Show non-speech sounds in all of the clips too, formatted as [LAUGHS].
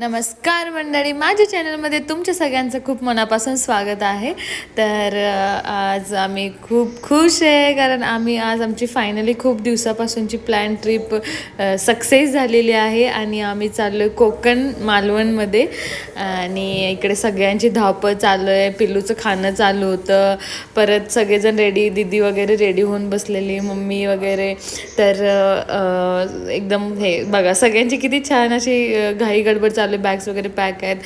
नमस्कार मंडळी. माझ्या चॅनलमध्ये तुमच्या सगळ्यांचं खूप मनापासून स्वागत आहे. तर आज आम्ही खूप खुश आहे कारण आम्ही आज आमची फायनली खूप दिवसापासूनची प्लॅन ट्रिप सक्सेस झालेली आहे आणि आम्ही चाललो आहे कोकण मालवणमध्ये. आणि इकडे सगळ्यांची धावपळ चालू आहे पिल्लूचं खाणं चालू होतं. परत सगळेजण रेडी दिदी वगैरे रेडी होऊन बसलेली मम्मी वगैरे. तर एकदम हे बघा सगळ्यांची किती छान अशी घाई गडबड चालू आहे बॅग्स वगैरे पॅक आहेत.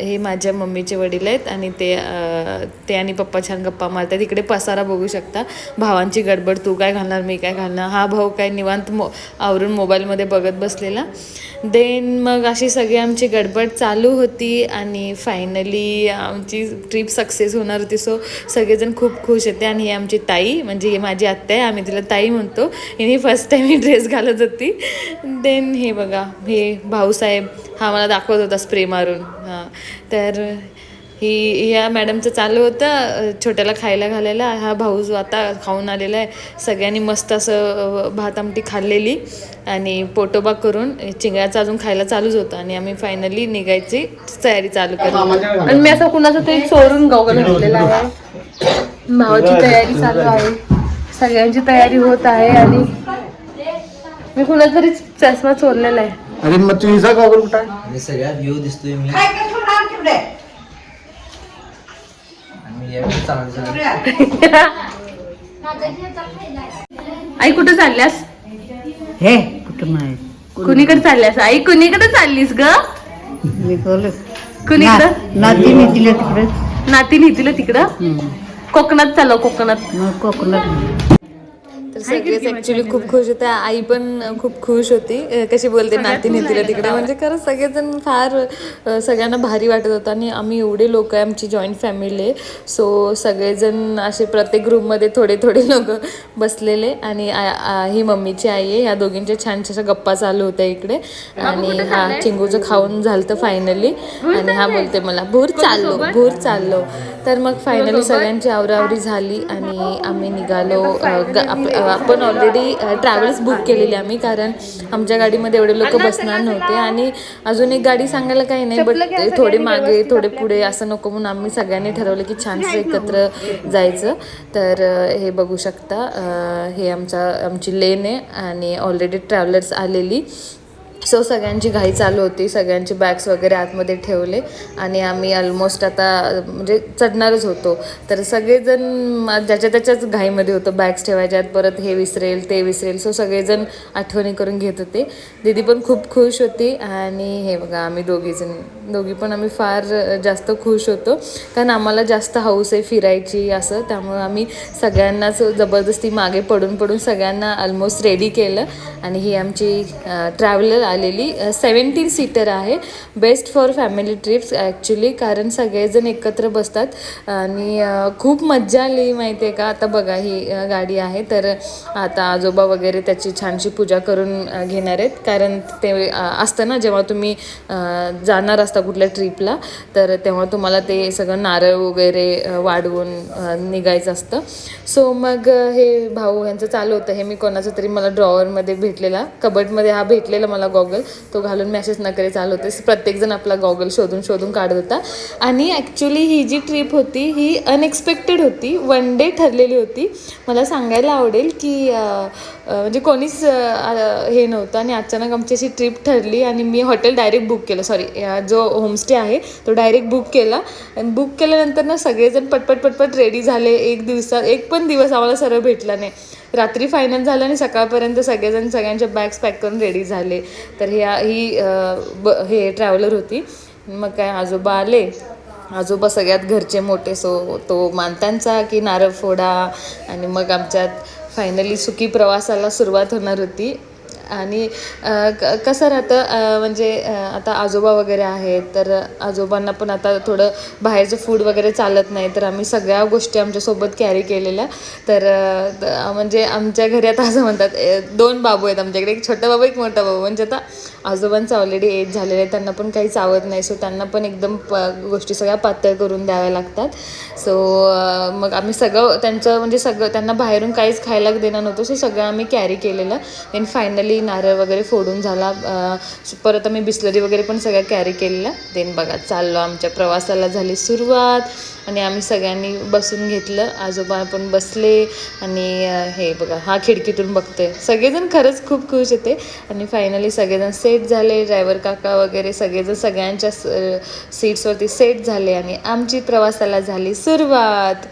हे माझ्या मम्मीचे वडील आहेत आणि ते ते आणि पप्पा छान गप्पा मारतात. इकडे पसारा बघू शकता. भावांची गडबड तू काय घालणार मी काय घालणार? हा भाऊ काय निवांत मो आवरून मोबाईलमध्ये बघत बसलेला. देन मग अशी सगळी आमची गडबड चालू होती आणि फायनली आमची ट्रिप सक्सेस होणार होती. सो सगळेजण खूप खुश होते आणि ही आमची ताई म्हणजे ही माझी आत्या आहे आम्ही तिला ताई म्हणतो. हिने फर्स्ट टाईम ही ड्रेस घालत होती. देन हे बघा हे भाऊसाहेब हा मला दाखवत होता स्प्रे मारून. हां. तर ही ह्या मॅडमचं चालू होतं छोट्याला खायला घालायला. हा भाऊ जो आता खाऊन आलेला आहे सगळ्यांनी मस्त असं भात आमटी खाल्लेली आणि पोटोबा करून चिंगळ्याचं अजून खायला चालूच होतं आणि आम्ही फायनली निघायची तयारी चालू केली. आणि मी असं कुणाचं तरी चोरून गॉगल घातलेला आहे. भावाची तयारी चालू आहे. सगळ्यांची तयारी होत आहे आणि मी कुणाचा तरी चष्मा चोरलेला आहे. अरे मग तुझा गॉगल कुठं आहे? आणि सगळ्यात व्ह्यू दिसतोय मी. आणि यावेळी चांगलं झालं. आई कुठं चालल्यास? हे कुठं नाही. कुणीकडे चालल्यास? आई कुणीकडे चाललीस ग? मी बोलू कुणीकडं? नाती मी दिलं तिकडे. नाती नेतील तिकडं? कोकणात चालव कोकणात. मग कोकणात. तर सगळेच ऍक्च्युली खूप खुश होते. आई पण खूप खुश होती. कशी बोलते नाती नेतीला तिकडे. म्हणजे खरंच सगळेजण फार सगळ्यांना भारी वाटत होतं आणि आम्ही एवढे लोक आहे आमची जॉईंट फॅमिली आहे सो सगळेजण असे प्रत्येक ग्रुपमध्ये थोडे थोडे लोक बसलेले आणि ही मम्मीची आई आहे. ह्या दोघींच्या छान छान गप्पा चालू होत्या इकडे. आणि हा चिंगूचं खाऊन झालं तर फायनली आणि हा बोलते मला भूर चाललो भूर चाललो. तर मग फायनली सगळ्यांची आवरावरी झाली आणि आम्ही निघालो. आपण ऑलरेडी ट्रॅव्हल्स बुक केलेली आम्ही कारण आमच्या गाडीमध्ये एवढे लोक बसणार नव्हते आणि अजून एक गाडी सांगायला काही नाही बट थोडे मागे थोडे पुढे असं नको म्हणून आम्ही सगळ्यांनी ठरवलं की छानसं एकत्र जायचं. तर हे बघू शकता हे आमचा आमची लेन आहे आणि ऑलरेडी ट्रॅव्हलर्स आलेली. सो सगळ्यांची घाई चालू होती. सगळ्यांचे बॅग्स वगैरे आतमध्ये ठेवले. आणि आम्ही ऑलमोस्ट आता म्हणजे चढणारच होतो. तर सगळेजण मा- ज्याच्या त्याच्याच घाईमध्ये होतं बॅग्स ठेवायच्यात परत हे विसरेल ते विसरेल. सो सगळेजण आठवणी करून घेत होते. दीदी पण खूप खुश होती. आणि हे बघा आम्ही दोघीजण दोघी पण आम्ही फार जास्त खुश होतो. कारण आम्हाला जास्त हौस आहे फिरायची असं. त्यामुळं आम्ही सगळ्यांनाच जबरदस्ती मागे पडून पडून सगळ्यांना ऑलमोस्ट रेडी केलं. आणि ही आमची ट्रॅव्हलर आलेली सेवन्टीन सीटर आहे. Best for family trips actually कारण सगळेजण एकत्र बसतात. आणि खूप मज्जा आली माहिती आहे का? आता बघा ही गाडी आहे. तर आता आजोबा वगैरे त्याची छानशी पूजा करून घेणार आहेत. कारण ते असतं ना जेव्हा तुम्ही जाणार असता कुठल्या ट्रिपला तर तेव्हा तुम्हाला ते सगळं नारळ वगैरे वाढवून निघायचं असतं. सो मग हे भाऊ यांचं चालू होतं. हे मी कोणाचं तरी मला ड्रॉवरमध्ये भेटलेला कबडमध्ये हा भेटलेला मला गॉगल. तो घालून मॅसेज नकरे चालू होते. प्रत्येकजण आपला गॉगल शोधून शोधून काढत होता. आणि ॲक्च्युली ही जी ट्रिप होती ही अनएक्सपेक्टेड होती. वन डे ठरलेली होती. मला सांगायला आवडेल की म्हणजे कोणीच हे नव्हतं आणि अचानक आमची अशी ट्रिप ठरली आणि मी हॉटेल डायरेक्ट बुक केलं. सॉरी जो होमस्टे आहे तो डायरेक्ट बुक केला. आणि बुक केल्यानंतर ना सगळेजण पटपट पटपट रेडी झाले. एक दिवसात एक पण दिवस आम्हाला सरळ भेटला नाही. रात्री फायनल झालं आणि सकाळपर्यंत सगळेजण सगळ्यांच्या बॅग्स पॅक करून रेडी झाले. तर ह्या ही ब हे ट्रॅव्हलर होती. मग काय आजोबा आले. आजोबा सगळ्यात घरचे मोठे सो तो मानतांचा की नारळ फोडा. आणि मग आमच्यात फायनली सुखी प्रवासाला सुरुवात होणार होती. आणि क कसं राहतं म्हणजे आता आजोबा वगैरे आहेत तर आजोबांना पण आता थोडं बाहेरचं फूड वगैरे चालत नाही तर आम्ही सगळ्या गोष्टी आमच्यासोबत कॅरी केलेल्या. तर म्हणजे आमच्या घरी आता असं म्हणतात दोन बाबू आहेत आमच्याकडे एक छोटा बाबू एक मोठा बाबू. म्हणजे आता आजोबांचं ऑलरेडी एज झालेलं आहे त्यांना पण काही चावत नाही सो त्यांना पण एकदम प गोष्टी सगळ्या पातळ करून द्याव्या लागतात. सो मग आम्ही सगळं त्यांचं म्हणजे सगळं त्यांना बाहेरून काहीच खायला देणार नव्हतं सो सगळं आम्ही कॅरी केलेलं. देन फायनली वरती नारळ वगैरे फोडून झाला. परत आम्ही बिस्लरी वगैरे पण सगळ्या कॅरी केलेल्या. देन बघा चाललो आमच्या प्रवासाला झाली सुरुवात आणि आम्ही सगळ्यांनी बसून घेतलं. आजोबा पण बसले आणि हे बघा हा खिडकीतून बघतोय. सगळेजण खरंच खूप खुश होते. आणि फायनली सगळेजण सेट झाले. ड्रायव्हर काका वगैरे सगळेजण सगळ्यांच्या सीट्सवरती सेट झाले आणि आमची प्रवासाला झाली सुरुवात.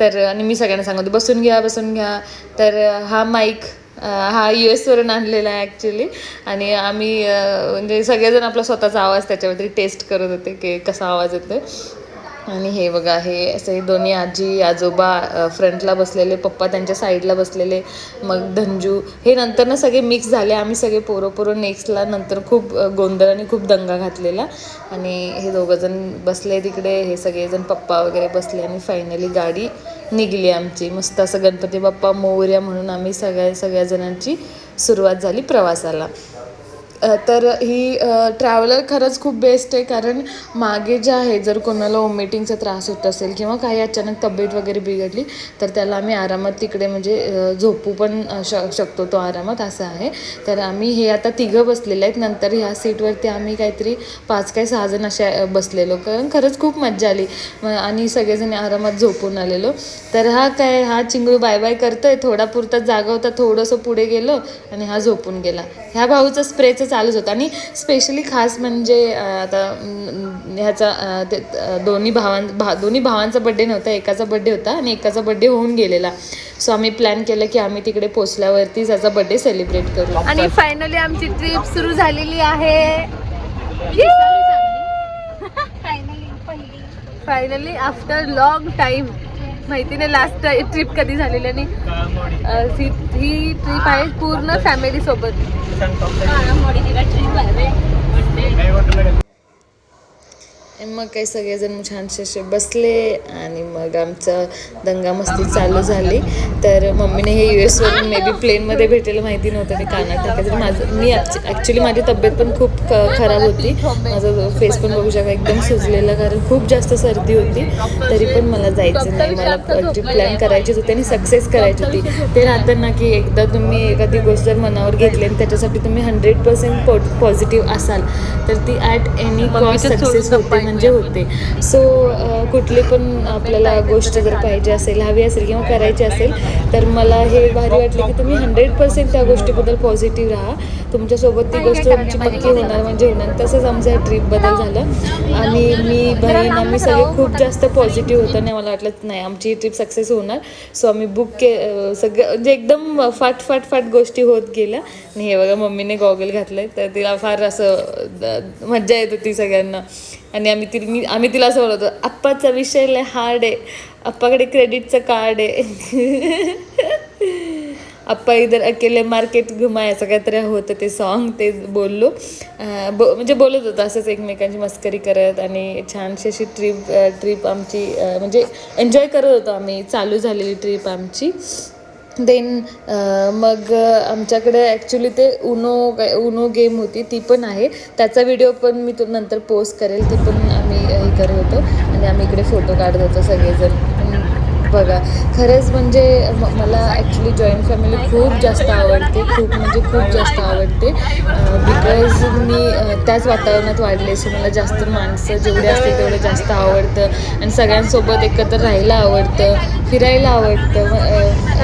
तर आणि मी सगळ्यांना सांगत होते, बसून घ्या बसून घ्या. तर हा माईक हा यू एसवरून आणलेला आहे ॲक्च्युली आणि आम्ही म्हणजे सगळेजण आपला स्वतःचा आवाज त्याच्यावरती टेस्ट करत होते की कसा आवाज येतो आणि हे बघा हे असे दोन्ही आजी आजोबा फ्रंटला बसलेले पप्पा त्यांच्या साईडला बसलेले मग धंजू हे नंतर ना सगळे मिक्स झाले. आम्ही सगळे पोरं पोरं नेक्स्टला नंतर खूप गोंधळ आणि खूप दंगा घातलेला. आणि हे दोघंजण बसले तिकडे. हे सगळेजण पप्पा वगैरे बसले आणि फायनली गाडी निघली आमची. मस्त असं गणपती बाप्पा मोर्या म्हणून आम्ही सगळ्या सगळ्या जणांची सुरुवात झाली प्रवासाला. तर ही ट्रॅव्हलर खरंच खूप बेस्ट आहे. कारण मागे जे आहे जर कोणाला ओमिटिंगचा त्रास होत असेल किंवा काही अचानक तब्येत वगैरे बिघडली तर त्याला आम्ही आरामात तिकडे म्हणजे झोपू पण श शकतो तो आरामात असं आहे. तर आम्ही हे आता तिघं बसलेले आहेत. नंतर ह्या सीटवरती आम्ही काहीतरी पाच काय सहा जण अशा बसलेलो. कारण खरंच खूप मज्जा आली. आणि सगळेजण आरामात झोपून आलेलो. तर हा काय हा चिंगळू बाय बाय करतोय. थोडा पुरता जागा होता थोडंसं पुढे गेलो आणि हा झोपून गेला. ह्या भाऊचा स्प्रेचं चालूच होतं. आणि स्पेशली खास म्हणजे आता ह्याचा ते दोन्ही भावां भा दोन्ही भावांचा बड्डे नव्हता एकाचा बड्डे होता आणि एकाचा बड्डे होऊन गेलेला. सो आम्ही प्लॅन केलं की आम्ही तिकडे पोचल्यावरतीच याचा बड्डे सेलिब्रेट करू. आणि फायनली आमची ट्रिप सुरू झालेली आहे. फायनली आफ्टर लॉंग टाइम माहिती नाही लास्ट ट्रिप कधी झालेली आणि अं, ही ही ट्रिप आहे पूर्ण फॅमिली सोबत. मग काही सगळेजण छानसे असे बसले आणि मग आमचं दंगामस्ती चालू झाली. तर मम्मीने हे यू एसवरून मे बी प्लेनमध्ये भेटेल माहिती नव्हतं मी कानात टाकायचं माझं मी ॲक्च्युली माझी तब्येत पण खूप खराब होती. माझं फेस पण बघू शकता एकदम सुजलेला कारण खूप जास्त सर्दी होती. तरी पण मला जायचं नाही. मला ट्रिप प्लॅन करायचीच होती आणि सक्सेस करायची होती. ते राहतं ना की एकदा तुम्ही एखादी गोष्ट जर मनावर घेतली आणि त्याच्यासाठी तुम्ही हंड्रेड पर्सेंट पॉझिटिव्ह असाल तर ती ॲट एनी कॉस्ट सक्सेस होते. म्हणजे होते. सो कुठली पण आपल्याला गोष्ट जर पाहिजे असेल हवी असेल किंवा करायची असेल तर मला हे भारी वाटलं की तुम्ही हंड्रेड पर्सेंट त्या गोष्टीबद्दल पॉझिटिव्ह राहा. तुमच्यासोबत ती गोष्ट तुमची पक्की होणार म्हणजे होणार. तसंच आमचं ह्या ट्रिपबद्दल झालं. आणि मी बहीण आम्ही सगळे खूप जास्त पॉझिटिव्ह होतो आणि मला वाटलं नाही आमची ट्रिप सक्सेस होणार. सो आम्ही बुक के सगळं म्हणजे एकदम फाट फाट फाट गोष्टी होत गेल्या. आणि हे बघा मम्मीने गॉगल घातलंय. तर तिला फार असं मज्जा येत होती सगळ्यांना. आणि आम्ही ती मी आम्ही तिला असं बोलतो आप्पाचा विषय लय हार्ड आहे. आप्पाकडे क्रेडिटचं कार्ड आहे. [LAUGHS] आप्पा इधर अकेले मार्केट घुमाय असं काहीतरी होतं ते सॉन्ग ते बोललो. बो म्हणजे बोलत होतो असंच एकमेकांची मस्करी करत आणि छानशी अशी ट्रिप ट्रिप आमची म्हणजे एन्जॉय करत होतो आम्ही. चालू झालेली ट्रिप आमची. देन मग आमच्याकडे ॲक्च्युली ते उनो उनो गेम होती ती पण आहे. त्याचा व्हिडिओ पण मी तो नंतर पोस्ट करेल ती पण आम्ही हे करत होतो. आणि आम्ही इकडे फोटो काढत होतो सगळेजण. बघा. खरंच म्हणजे मला ॲक्च्युली जॉईंट फॅमिली खूप जास्त आवडते. खूप म्हणजे खूप जास्त आवडते. बिकॉज मी त्याच वातावरणात वाढले सो मला जास्त माणसं जेवढे असते तेवढं जास्त आवडतं. आणि सगळ्यांसोबत एकत्र राहायला आवडतं फिरायला आवडतं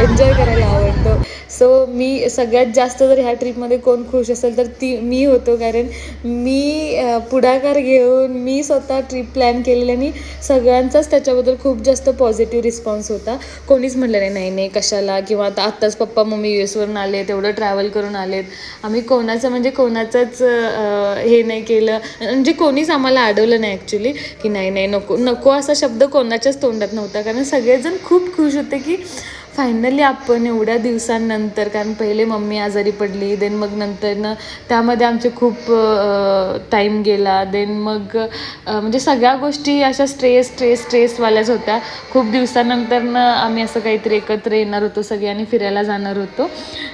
एन्जॉय करायला आवडतं. सो मी सगळ्यात जास्त जर ह्या ट्रिपमध्ये कोण खुश असेल तर ती मी होतो. कारण मी पुढाकार घेऊन मी स्वतः ट्रिप प्लॅन केलेली आणि सगळ्यांचाच त्याच्याबद्दल खूप जास्त पॉझिटिव्ह रिस्पॉन्स होता. कोणीच म्हणलं नाही नाही नाही कशाला? किंवा आता आत्ताच पप्पा मम्मी यू एसवरून आले तेवढं ट्रॅव्हल करून आलेत. आम्ही कोणाचं म्हणजे कोणाचंच हे नाही केलं. म्हणजे कोणीच आम्हाला अडवलं नाही ॲक्च्युली की नाही नाही नको नको असा शब्द कोणाच्याच तोंडात नव्हता. कारण सगळेजण खूप खुश होते की फायनली आपण एवढ्या दिवसांनंतर कारण पहिले मम्मी आजारी पडली देन मग नंतरनं त्यामध्ये आमचे खूप टाईम गेला. देन मग म्हणजे सगळ्या गोष्टी अशा स्ट्रेस स्ट्रेस स्ट्रेसवाल्याच होत्या. खूप दिवसानंतरनं आम्ही असं काहीतरी एकत्र येणार होतो सगळे आणि फिरायला जाणार होतो.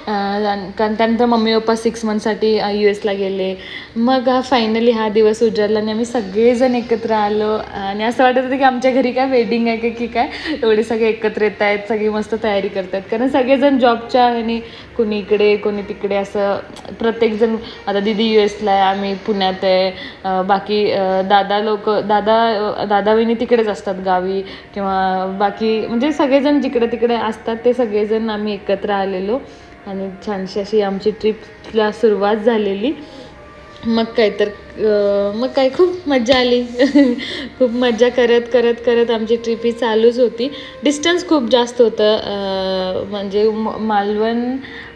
आणि- कारण त्यानंतर मम्मी पप्पा सिक्स मंथसाठी यू एसला गेले. मग हा फायनली हा दिवस उजाडला आणि आम्ही सगळेजण एकत्र आलो. आणि असं वाटत होतं की आमच्या घरी काय वेडिंग आहे का की काय? एवढे सगळे एकत्र येत आहेत सगळी मस्त तयारी करतात. कारण सगळेजण जॉबच्या ह्याने कोणी इकडे कोणी तिकडे असं प्रत्येकजण आता दिदी यू एसला आहे आम्ही पुण्यात आहे. बाकी दादा लोक दादा दादा वहिनी तिकडेच असतात गावी किंवा बाकी म्हणजे सगळेजण जिकडे तिकडे असतात ते सगळेजण आम्ही एकत्र आलेलो. आणि छानशी अशी आमची ट्रिपला सुरुवात झालेली. मग काय तर मग काय खूप मजा आली. [LAUGHS] खूप मजा करत करत करत आमची ट्रिप ही चालूच होती. डिस्टन्स खूप जास्त होतं. म्हणजे म- मालवण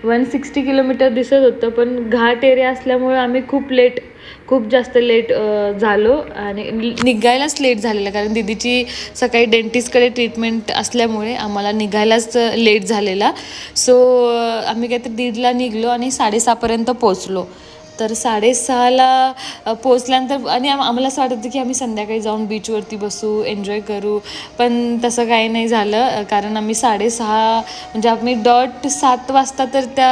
वन सिक्स्टी किलोमीटर दिसत होतं पण घाट एरिया असल्यामुळे आम्ही खूप लेट खूप जास्त लेट झालो आणि निघायलाच लेट झालेलं कारण दिदीची सकाळी डेंटिस्टकडे ट्रीटमेंट असल्यामुळे आम्हाला निघायलाच लेट झालेला. सो आम्ही काहीतरी दीडला निघलो आणि साडेसहापर्यंत पोचलो तर साडेसहाला पोचल्यानंतर आणि आम- आम्हाला असं वाटत होतं की आम्ही संध्याकाळी जाऊन बीचवरती बसू एन्जॉय करू. पण तसं काही नाही झालं कारण आम्ही साडेसहा म्हणजे आम्ही डॉट सात वाजता तर त्या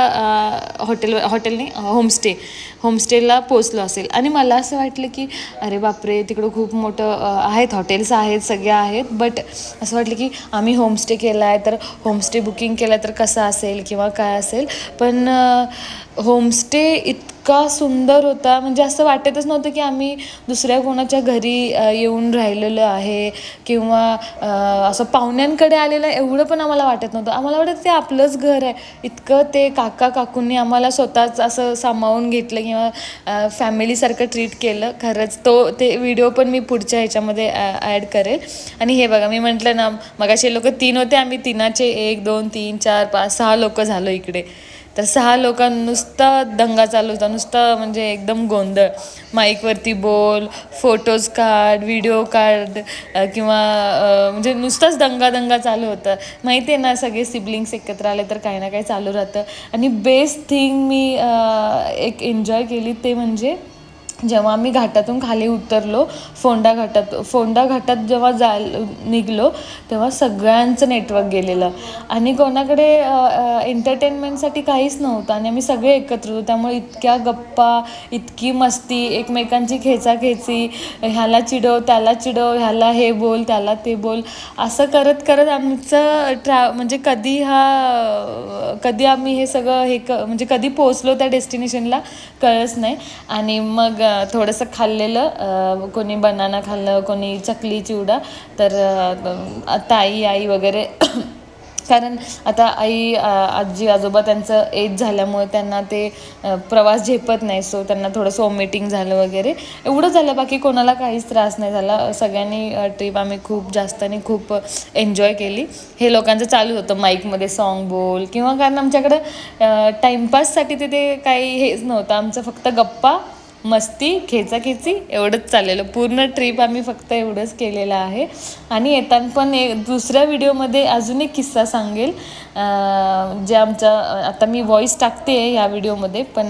हॉटेल हॉटेल हॉटेलने होमस्टे होमस्टेला पोचलो असेल. आणि मला असं वाटलं की अरे बापरे तिकडं खूप मोठं आहेत हॉटेल्स आहेत सगळ्या आहेत. बट असं वाटलं की आम्ही होमस्टे केला आहे तर होमस्टे बुकिंग केलं तर कसं असेल किंवा काय असेल. पण होमस्टे इतका सुंदर होता. म्हणजे असं वाटतच नव्हतं की आम्ही दुसऱ्या कोणाच्या घरी येऊन राहिलेलो आहे किंवा असं पाहुण्यांकडे आलेलं एवढं पण आम्हाला वाटत नव्हतं. आम्हाला वाटत ते आपलंच घर आहे. इतकं ते काका काकूंनी आम्हाला स्वतःच असं सामावून घेतलं किंवा फॅमिलीसारखं ट्रीट केलं. खरंच तो ते व्हिडिओ पण मी पुढच्या ह्याच्यामध्ये ॲड करेल. आणि हे बघा मी म्हटलं ना मगाशी लोक तीन होते आम्ही तिनाचे एक दोन तीन चार पाच सहा लोक झालो इकडे. तर सहा लोकां नुसता दंगा चालू होता नुसतं म्हणजे एकदम गोंधळ. माईकवरती बोल फोटोज काढ व्हिडिओ काढ किंवा म्हणजे नुसताच दंगा दंगा चालू होतं. माहिती आहे ना सगळे सिबलिंग्स एकत्र आले तर काही ना काही चालू राहतं. आणि बेस्ट थिंग मी एक एन्जॉय केली ते म्हणजे जेव्हा आम्ही घाटातून खाली उतरलो फोंडा घाटात फोंडा घाटात जेव्हा जाय निघलो तेव्हा सगळ्यांचं नेटवर्क गेलेलं. आणि कोणाकडे एंटरटेनमेंटसाठी काहीच नव्हतं आणि आम्ही सगळे एकत्र होतो. त्यामुळे इतक्या गप्पा इतकी मस्ती एकमेकांची खेचाखेची ह्याला चिडव त्याला चिडव ह्याला हे बोल त्याला ते बोल असं करत करत आमचं ट्रॅ म्हणजे कधी हा कधी आम्ही हे सगळं हे क म्हणजे कधी पोचलो त्या डेस्टिनेशनला कळच नाही. आणि मग थोडंसं खाल्लेलं कोणी बनाना खाल्लं कोणी चकली चिवडा तर ताई आई वगैरे. [COUGHS] कारण आता आई आजी आजोबा त्यांचं एज झाल्यामुळे त्यांना ते प्रवास झेपत नाही. सो त्यांना थोडंसं वॉमिटिंग झालं वगैरे. एवढं झालं बाकी कोणाला काहीच त्रास नाही झाला. सगळ्यांनी ट्रिप आम्ही खूप जास्त आणि खूप एन्जॉय केली. हे लोकांचं चालू होतं माईकमध्ये सॉन्ग बोल. किंवा कारण आमच्याकडं टाईमपाससाठी तिथे काही हेच नव्हतं. आमचं फक्त गप्पा मस्ती खेचाखेची एवढंच चाललेलं. पूर्ण ट्रिप आम्ही फक्त एवढंच केलेलं आहे. आणि येताना पण एक दुसऱ्या व्हिडिओमध्ये अजून एक किस्सा सांगेल. जे आमचा आता मी व्हॉईस टाकते आहे ह्या व्हिडिओमध्ये पण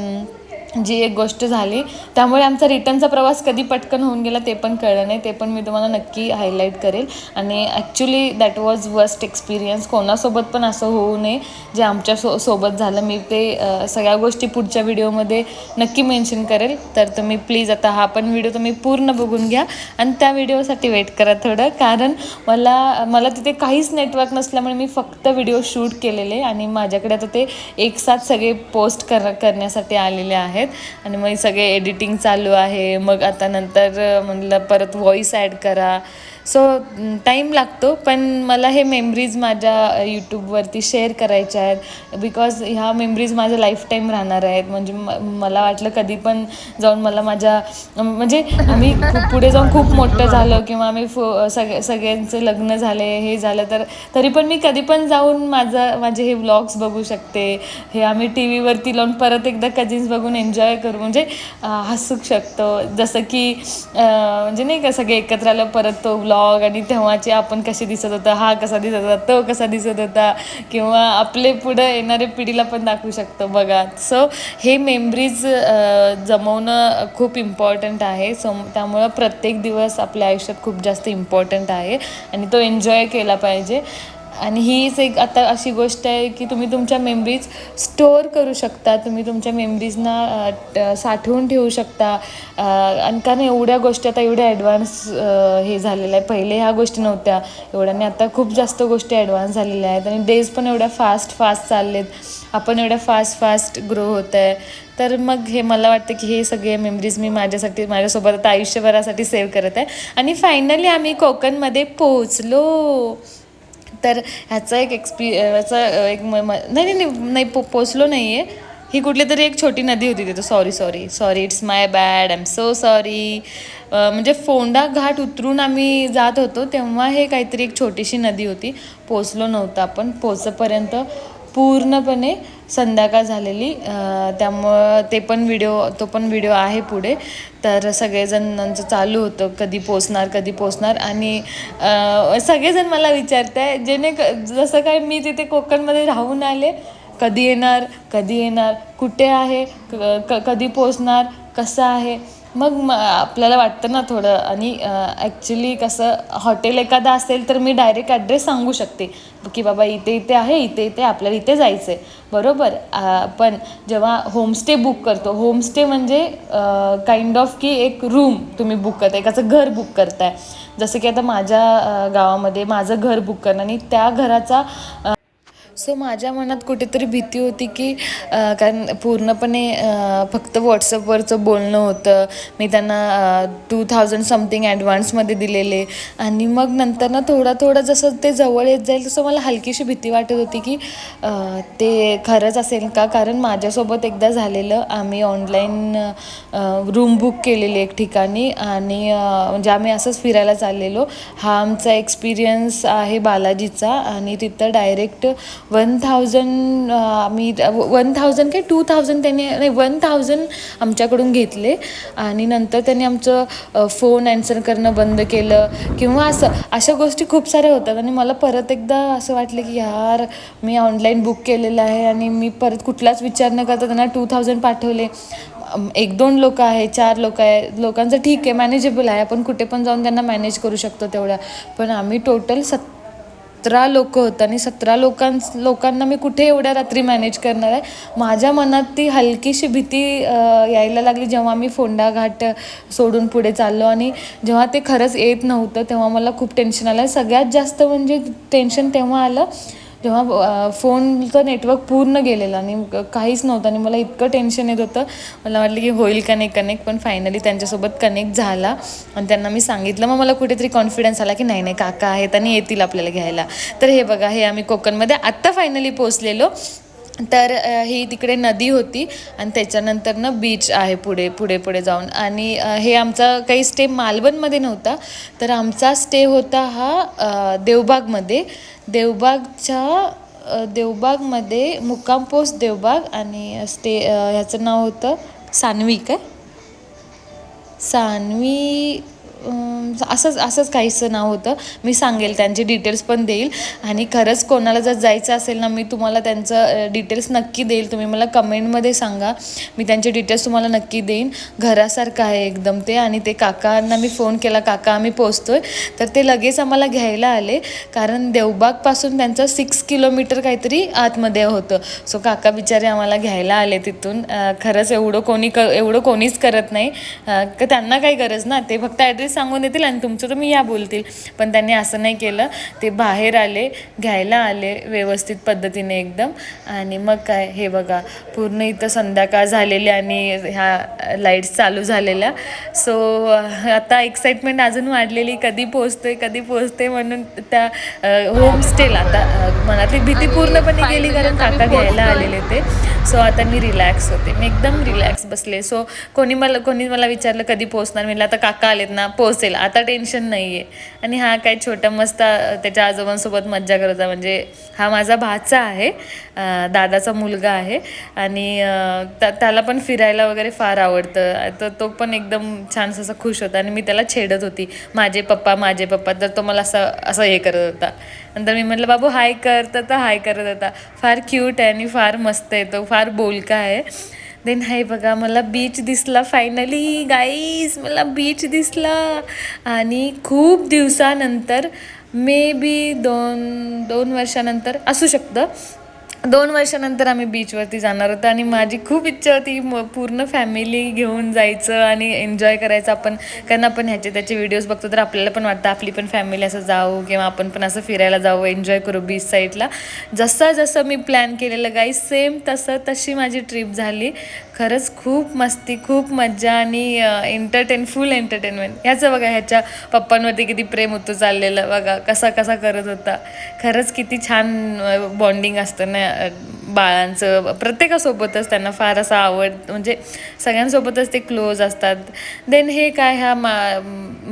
जी एक गोष्ट झाली त्यामुळे आमचा रिटर्नचा प्रवास कधी पटकन होऊन गेला ते पण कळलं नाही ते पण मी तुम्हाला नक्की हायलाईट करेल. आणि actually that was worst experience कोणासोबत पण असं होऊ नये जे आमच्या सो सोबत झालं. मी ते सगळ्या गोष्टी पुढच्या व्हिडिओमध्ये नक्की मेन्शन करेल. तर तुम्ही प्लीज आता हा पण व्हिडिओ तुम्ही पूर्ण बघून घ्या. आणि त्या व्हिडिओसाठी वेट करा थोडं. कारण मला मला तिथे काहीच नेटवर्क नसल्यामुळे मी फक्त व्हिडिओ शूट केलेले आणि माझ्याकडे आता ते एक साथ सगळे पोस्ट कर करण्यासाठी आलेले आहेत. आणि मग सगळे एडिटिंग चालू आहे. मग आता नंतर म्हणलं परत व्हॉईस ॲड करा. सो टाईम mm, लागतो पण मला हे मेमरीज माझ्या यूट्यूबवरती शेअर करायच्या आहेत. बिकॉज ह्या मेमरीज माझ्या लाईफ टाईम राहणार आहेत. म्हणजे म मला वाटलं कधी पण जाऊन मला माझ्या म्हणजे आम्ही खूप पुढे जाऊन खूप मोठं झालं किंवा आम्ही फो सगळे सगळ्यांचे लग्न झाले हे झालं तर तरी पण मी कधी पण जाऊन माझं माझे हे व्लॉग्स बघू शकते. हे आम्ही टी व्हीवरती लावून परत एकदा कझिन्स बघून एन्जॉय करू. म्हणजे हसू शकतो. जसं की म्हणजे नाही का सगळे एकत्र आलं परत तो व्लॉग आणि तेव्हाचे आपण कसे दिसत होता हा कसा दिसत होता तो कसा दिसत होता किंवा आपले पुढं येणाऱ्या पिढीला पण दाखवू शकतो बघा. सो हे मेमरीज जमवणं खूप इम्पॉर्टंट आहे. सो त्यामुळं प्रत्येक दिवस आपल्या आयुष्यात खूप जास्त इम्पॉर्टंट आहे. आणि तो एन्जॉय केला पाहिजे. आणि हीच एक आता अशी गोष्ट आहे की तुम्ही तुमच्या मेमरीज स्टोअर करू शकता. तुम्ही तुमच्या मेमरीजना साठवून ठेवू शकता. आणि कारण एवढ्या गोष्टी आता एवढ्या ॲडव्हान्स हे झालेलं आहे पहिले ह्या गोष्टी नव्हत्या. एवढ्याने आता खूप जास्त गोष्टी ॲडव्हान्स झालेल्या आहेत. आणि डेज पण एवढ्या फास्ट फास्ट चाललेत. आपण एवढ्या फास्ट फास्ट ग्रो होत आहे. तर मग हे मला वाटतं की हे सगळे मेमरीज मी माझ्यासाठी माझ्यासोबत आता आयुष्यभरासाठी सेव्ह करत आहे. आणि फायनली आम्ही कोकणमध्ये पोहोचलो. तर ह्याचा एक एक्सपी ह्याचा एक म नाही नाही नाही नाही पो पोचलो नाही आहे ही कुठली तरी एक छोटी नदी होती तिथं. Sorry sorry sorry it's my bad I am so sorry म्हणजे फोंडा घाट उतरून आम्ही जात होतो तेव्हा हे काहीतरी एक छोटीशी नदी होती. पोचलो नव्हतं आपण. पोचपर्यंत पूर्णपणे संध्याकाळ झालेली. त्यामुळं ते पण व्हिडिओ तो पण व्हिडिओ आहे पुढे. तर सगळेजणांचं चालू होतं कधी पोचणार कधी पोचणार. आणि सगळेजण मला विचारत आहे जेणे जसं काय मी तिथे कोकणमध्ये राहून आले कधी येणार कधी येणार कुठे आहे क- कधी पोचणार कसं आहे? मग म आपल्याला वाटतं ना थोडं आणि ॲक्च्युली कसं हॉटेल एखादा असेल तर मी डायरेक्ट ॲड्रेस सांगू शकते. की बाबा इथे इथे आहे इथे इथे आपल्याला इथे जायचं आहे बरोबर पण जेव्हा होमस्टे बुक करतो होमस्टे म्हणजे काइंड ऑफ की एक रूम तुम्ही बुक करताय एकाचं घर बुक करताय. जसं की आता माझ्या गावामध्ये माझं घर बुक करणं आणि त्या घराचा सो माझ्या मनात कुठेतरी भीती होती की कारण पूर्णपणे फक्त व्हॉट्सअपवरचं बोलणं होतं. मी त्यांना टू थाउजंड समथिंग ॲडव्हान्समध्ये दिलेले. आणि मग नंतर ना थोडा थोडा जसं ते जवळ येत जाईल तसं मला हलकीशी भीती वाटत होती की ते खरंच असेल का? कारण माझ्यासोबत एकदा झालेलं आम्ही ऑनलाईन रूम बुक केलेली एक ठिकाणी. आणि म्हणजे आम्ही असंच फिरायला चाललेलो. हा आमचा एक्सपिरियन्स आहे बालाजीचा. आणि तिथं डायरेक्ट वन थाउजंड आम्ही वन थाउजंड काय टू थाउजंड त्यांनी नाही वन थाउजंड आमच्याकडून घेतले. आणि नंतर त्यांनी आमचं फोन ॲन्सर करणं बंद केलं. किंवा असं अशा गोष्टी खूप साऱ्या होतात. आणि मला परत एकदा असं वाटलं की यार मी ऑनलाईन बुक केलेलं आहे आणि मी परत कुठलाच विचार न करता त्यांना टू थाउजंड पाठवले. एक दोन लोक आहे चार लोक आहे. लोकांचं ठीक आहे मॅनेजेबल आहे. आपण कुठे पण जाऊन त्यांना मॅनेज करू शकतो तेवढ्या पण आम्ही टोटल सतरा लोक होतं आणि सतरा लोकांस लोकांना मी कुठे एवढ्या रात्री मॅनेज करणार आहे? माझ्या मनात ती हलकीशी भीती यायला लागली जेव्हा मी फोंडा घाट सोडून पुढे चाललो आणि जेव्हा ते खरंच येत नव्हतं तेव्हा मला खूप टेन्शन आलं. सगळ्यात जास्त म्हणजे टेन्शन तेव्हा आलं जेव्हा फोनचं नेटवर्क पूर्ण गेलेलं आणि काहीच नव्हतं आणि मला इतकं टेन्शन येत होतं. मला वाटलं की होईल का नाही कनेक्ट पण फायनली त्यांच्यासोबत कनेक्ट झाला. आणि त्यांना मी सांगितलं मग मला कुठेतरी कॉन्फिडन्स आला की नाही नाही काका आहेत आणि येतील आपल्याला घ्यायला. तर हे बघा हे आम्ही कोकणमध्ये आत्ता फायनली पोचलेलो तर ही तिकडे नदी होती आणि त्याच्यानंतर ना बीच आहे पुढे पुढे पुढे जाऊन. आणि हे आमचा काही स्टे मालवणमध्ये नव्हता तर आमचा स्टे होता हा देवबागमध्ये. देवबागच्या देवबागमध्ये मुक्काम पोस्ट देवबाग आणि स्टे ह्याचं नाव होतं सानवी काय? सानवी असंच असंच काहीसं नाव होतं. मी सांगेल त्यांचे डिटेल्स पण देईल. आणि खरंच कोणाला जर जायचं असेल ना मी तुम्हाला त्यांचं डिटेल्स नक्की देईल. तुम्ही मला कमेंटमध्ये सांगा. मी त्यांचे डिटेल्स तुम्हाला नक्की देईन. घरासारखं आहे एकदम ते. आणि ते काकांना मी फोन केला. काका आम्ही पोचतो आहे तर ते लगेच आम्हाला घ्यायला आले. कारण देवबागपासून त्यांचं सिक्स किलोमीटर काहीतरी आतमध्ये होतं. सो काका बिचारे आम्हाला घ्यायला आले तिथून. खरंच एवढं कोणी क एवढं कोणीच करत नाही. का त्यांना काही गरज ना. ते फक्त ॲड्रेस सांगून देतील आणि तुमचं तुम्ही या बोलतील. पण त्यांनी असं नाही केलं. ते बाहेर आले घ्यायला आले व्यवस्थित पद्धतीने एकदम. आणि मग काय हे बघा पूर्ण इथं संध्याकाळ झालेली आणि ह्या लाईट्स चालू झालेल्या. सो आता एक्साइटमेंट अजून वाढलेली. कधी पोचतोय कधी पोचते म्हणून त्या होमस्टेला आता मनातली भीती पूर्णपणे गेली कारण काका घ्यायला आलेले ते. सो आता मी रिलॅक्स होते. मी एकदम रिलॅक्स बसले. सो कोणी मला कोणी मला विचारलं कधी पोचणार म्हटलं आता काका आलेत ना पोहोचेल. आता टेन्शन नाही आहे आणि हा काय छोटा मस्त त्याच्या आजोबांसोबत मज्जा करत आहे म्हणजे हा माझा भाचा आहे. दादाचा मुलगा आहे. आणि त्याला पण फिरायला वगैरे फार आवडतं. तर तो पण एकदम छान असा खुश होता. आणि मी त्याला छेडत होती. माझे पप्पा माझे पप्पा. तर तो मला असं असं हे करत होता. नंतर मी म्हटलं बाबू हाय करत तर हाय करत होता. फार क्यूट आहे आणि फार मस्त आहे. तो फार बोलका आहे. देन हाय बघा मला बीच दिसला फायनली गाईज मला बीच दिसला. आणि खूप दिवसानंतर मे बी दोन दोन वर्षानंतर असू शकतं. दोन वर्षानंतर आम्ही बीचवरती जाणार होतो आणि माझी खूप इच्छा होती म पूर्ण फॅमिली घेऊन जायचं आणि एन्जॉय करायचं. आपण कारण आपण ह्याचे त्याचे व्हिडिओज बघतो तर आपल्याला पण वाटतं आपली पण फॅमिली असं जाऊ किंवा आपण पण असं फिरायला जाऊ एन्जॉय करू बीच साईडला जसं जसं मी प्लॅन केलेलं गाई सेम तसं तशी माझी ट्रिप झाली. खरंच खूप मस्ती खूप मज्जा आणि एंटरटेन फुल एंटरटेनमेंट ह्याचं बघा ह्याच्या पप्पांवरती किती प्रेम होतं चाललेलं. बघा कसा कसा करत होता. खरंच किती छान बॉन्डिंग असतं ना बाळांचं प्रत्येकासोबतच त्यांना फार असा आवड म्हणजे सगळ्यांसोबतच ते क्लोज असतात. देन हे काय ह्या मा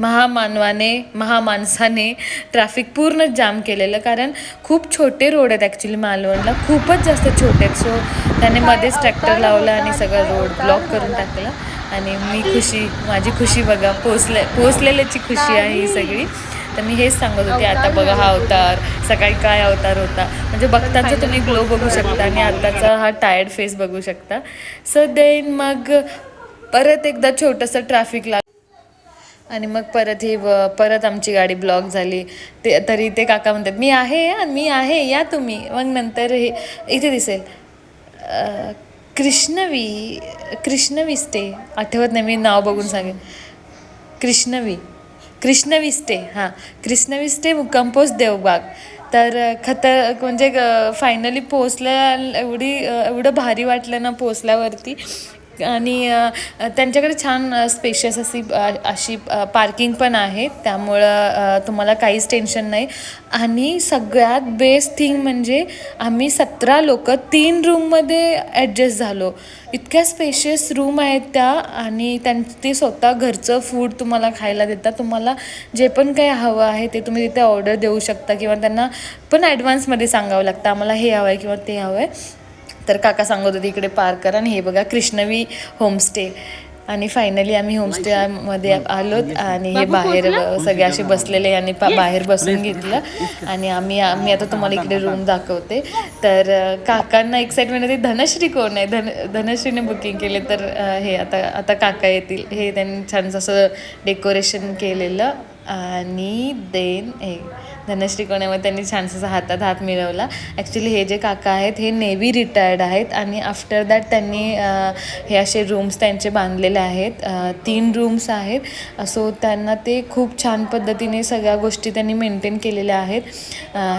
महामानवाने महामाणसाने ट्रॅफिक पूर्ण जाम केलेलं. कारण खूप छोटे रोड आहेत ॲक्च्युली मालवणला. खूपच जास्त छोटे आहेत. सो त्याने मध्येच ट्रॅक्टर लावला आणि सगळं रोड ब्लॉक करून टाकला. आणि मी खुशी माझी खुशी बघा पोचले पोचलेल्याची खुशी आहे ही सगळी. तर मी हेच सांगत होते आता बघा हा अवतार सकाळी काय अवतार होता? म्हणजे बघताच तुम्ही ग्लो बघू शकता आणि आताचा हा टायर्ड फेस बघू शकता. सो देन मग परत एकदा छोटंसं ट्रॅफिक लाग आणि मग परत ही परत आमची गाडी ब्लॉक झाली. ते तरी ते काका म्हणतात मी आहे हा, मी आहे या तुम्ही. मग नंतर हे इथे दिसेल. कृष्णवी कृष्णवी स्टे आठवत नाही मी नाव बघून सांगेन. कृष्णवी. कृष्णविष्टे हां कृष्णवी स्टे देवबाग तर खतर म्हणजे फायनली पोचल्या एवढी एवढं भारी वाटलं ना पोचल्यावरती आणि त्यांच्याकडे छान स्पेशियस अशी अशी पार्किंग पण आहे. त्यामुळं तुम्हाला काहीच टेन्शन नाही. आणि सगळ्यात बेस्ट थिंग म्हणजे आम्ही सतरा लोक तीन रूममध्ये ॲडजस्ट झालो. इतक्या स्पेशियस रूम आहेत त्या आणि त्यां ते स्वतः घरचं फूड तुम्हाला खायला देतात. तुम्हाला जे पण काही हवं आहे ते तुम्ही तिथे ऑर्डर देऊ शकता किंवा त्यांना पण ॲडव्हान्समध्ये सांगावं लागतं. आम्हाला हे हवं आहे किंवा ते हवं आहे तर काका सांगत होते इकडे पार्क करा आणि हे बघा कृष्णवी होमस्टे आणि फायनली आम्ही होमस्टेमध्ये आलोत आणि हे बाहेर सगळे असे बसलेले आणि पा बाहेर बसून घेतलं. आणि आम्ही आम्ही आता तुम्हाला इकडे रूम दाखवते. तर काकांना एक्साइटमेंट होती धनश्री कोण आहे? धन धनश्रीने बुकिंग केले. तर हे आता आता काका येतील. हे त्यांनी छान असं डेकोरेशन केलेलं. आणि देन हे धनश्री कोण्यामध्ये त्यांनी छानसा हातात हात मिळवला. ॲक्च्युली हे जे काका आहेत हे नेव्ही रिटायर्ड आहेत आणि आफ्टर दॅट त्यांनी हे असे रूम्स त्यांचे बांधलेले आहेत. तीन रूम्स आहेत. सो त्यांना ते खूप छान पद्धतीने सगळ्या गोष्टी त्यांनी मेंटेन केलेल्या आहेत.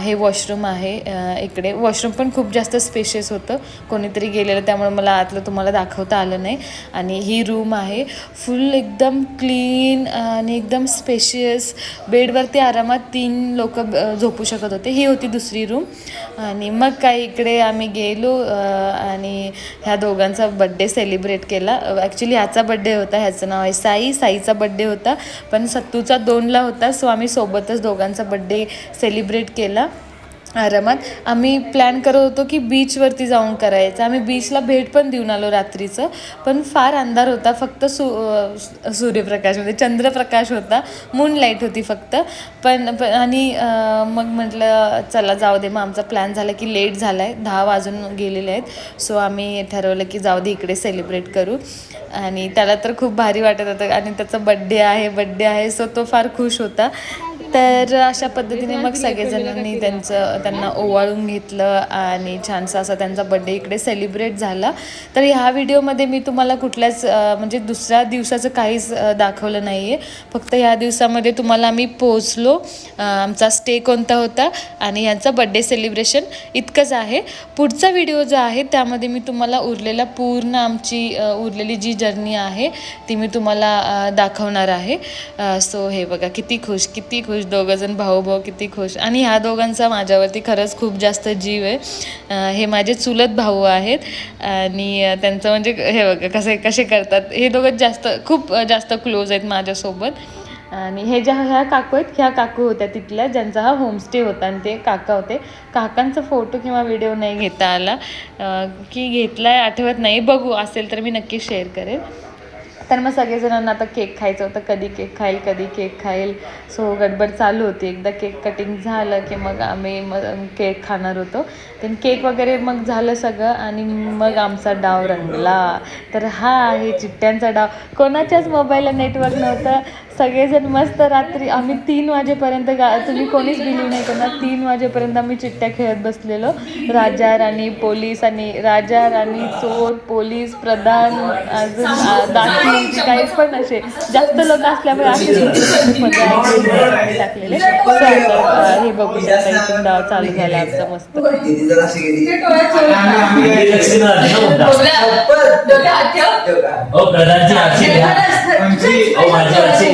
हे वॉशरूम आहे. इकडे वॉशरूम पण खूप जास्त स्पेशियस होतं. कोणीतरी गेलेलं त्यामुळे मला आतलं तुम्हाला दाखवता आलं नाही. आणि ही रूम आहे. फुल एकदम क्लीन आणि एकदम स्पेशियस बेडवरती आरामात तीन लोक झोपू शकत होते. ही होती दुसरी रूम आणि मग काय इकडे आम्ही गेलो आणि ह्या दोघांचा बड्डे सेलिब्रेट केला. ॲक्च्युली ह्याचा बड्डे होता ह्याचं नाव आहे साई. साईचा बड्डे होता पण सत्तूचा दोनला होता सो आम्ही सोबतच दोघांचा बड्डे सेलिब्रेट केला. आरामात. आम्ही प्लॅन करत होतो की बीचवरती जाऊन करायचं. आम्ही बीचला भेट पण देऊन आलो रात्रीचं. पण फार अंधार होता. फक्त सु सूर्यप्रकाश म्हणजे चंद्रप्रकाश होता. मून लाइट होती फक्त. पण पण आणि मग म्हटलं चला जाऊ दे. मग आमचा प्लॅन झाला की लेट झाला आहे दहा वाजून गेलेले आहेत. सो आम्ही ठरवलं की जाऊ दे इकडे सेलिब्रेट करू. आणि त्याला तर खूप भारी वाटत होतं. आणि त्याचा बड्डे आहे बड्डे आहे. सो तो फार खुश होता. तर अशा पद्धतीने मग सगळेजणांनी त्यांचं त्यांना ओवाळून घेतलं आणि छानसा असा त्यांचा बड्डे इकडे सेलिब्रेट झाला. तर ह्या व्हिडिओमध्ये मी तुम्हाला कुठल्याच म्हणजे दुसऱ्या दिवसाचं काहीच दाखवलं नाही आहे फक्त ह्या दिवसामध्ये तुम्हाला आम्ही पोचलो आमचा स्टे कोणता होता आणि ह्यांचा बड्डे सेलिब्रेशन इतकंच आहे. पुढचा व्हिडिओ जो आहे त्यामध्ये मी तुम्हाला उरलेला पूर्ण आमची उरलेली जी जर्नी आहे ती मी तुम्हाला दाखवणार आहे. सो हे बघा किती खुश किती खुश. दोघंजण भाऊ भाऊ किती खुश. आणि ह्या दोघांचा माझ्यावरती खरंच खूप जास्त जीव आहे. हे माझे चुलत भाऊ आहेत. आणि त्यांचं म्हणजे हे बघा कसे कसे करतात. हे दोघं जास्त खूप जास्त क्लोज आहेत माझ्यासोबत. आणि हे ज्या ह्या काकू आहेत ह्या काकू होत्या तिथल्या ज्यांचा हा होमस्टे होता आणि ते काका होते. काकांचा फोटो किंवा व्हिडिओ नाही घेता आला. की घेतला आहे आठवत नाही. बघू असेल तर मी नक्की शेअर करेन. तर मग सगळेजणांना आता केक खायचं होतं. कधी केक खाईल कधी केक खाईल. सो गडबड चालू होती. एकदा केक कटिंग झालं की मग आम्ही मग केक खाणार होतो. तर केक वगैरे मग झालं सगळं आणि मग आमचा डाव रंगला. तर हा आहे चिट्ट्यांचा डाव. कोणाच्याच मोबाईलला नेटवर्क नव्हतं. सगळेजण मस्त रात्री आम्ही तीन वाजेपर्यंत गा तुम्ही कोणीच बिलीव नाही करणार. तीन वाजेपर्यंत आम्ही चिट्ट्या खेळत बसलेलो. राजा राणी पोलीस आणि राजा राणी चोर पोलीस प्रधान अजून दासी काही पण असे जास्त लोक असल्यामुळे असे टाकलेले. हे बघू शकता इथून डाव चालू झाला आमचा मस्त.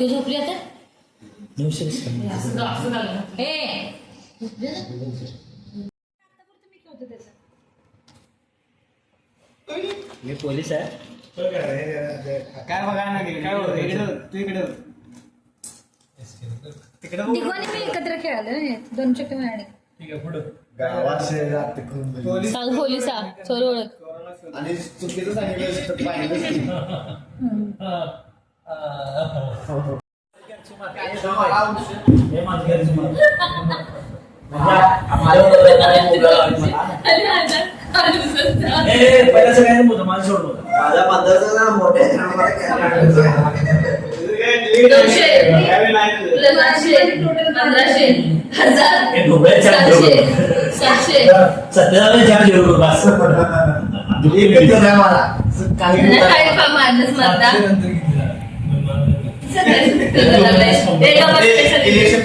तू झोपली आता? असं झालं. हे. मी पोलीस आहे. काय बघा ना काय होतं? इकडे तू इकडे तिकडे दिगवानी मी एकत्र खेळाले ना. दोन चक्के मिळाले पोलीस सांग पोलिसा चोर ओळख. आणि चुकीचं सांगितलं माझं ए, पहिलं सगळ्यांनी बोलतो माझं सोड बोलतो माझ्या पद्धतीचं ना मोठे आहे ना, मला काय दोनशे पंधराशे पंधराशे हजार हे चार सातशे सत्याला करू बस. [LAUGHS] एकच जण आहे मला. काही काय पा मारलंच मारता इलेक्शन